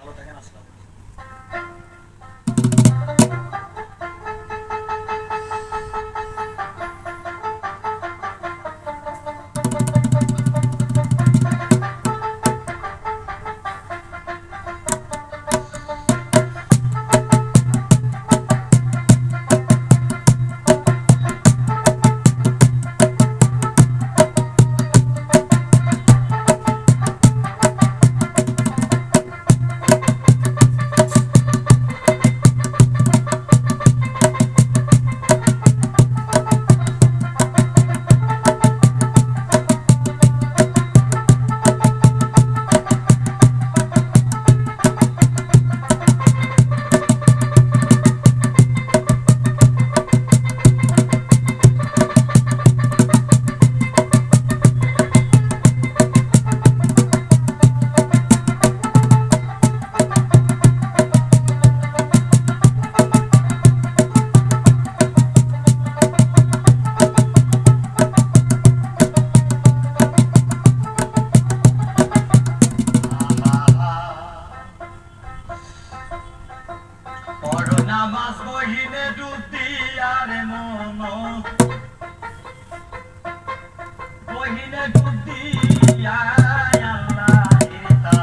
ভালো থাকেন আসসালাম নামাজ বহিনে ডুব দিয়ারে বহিনে ডুব দিয়া আল্লাহ ইতা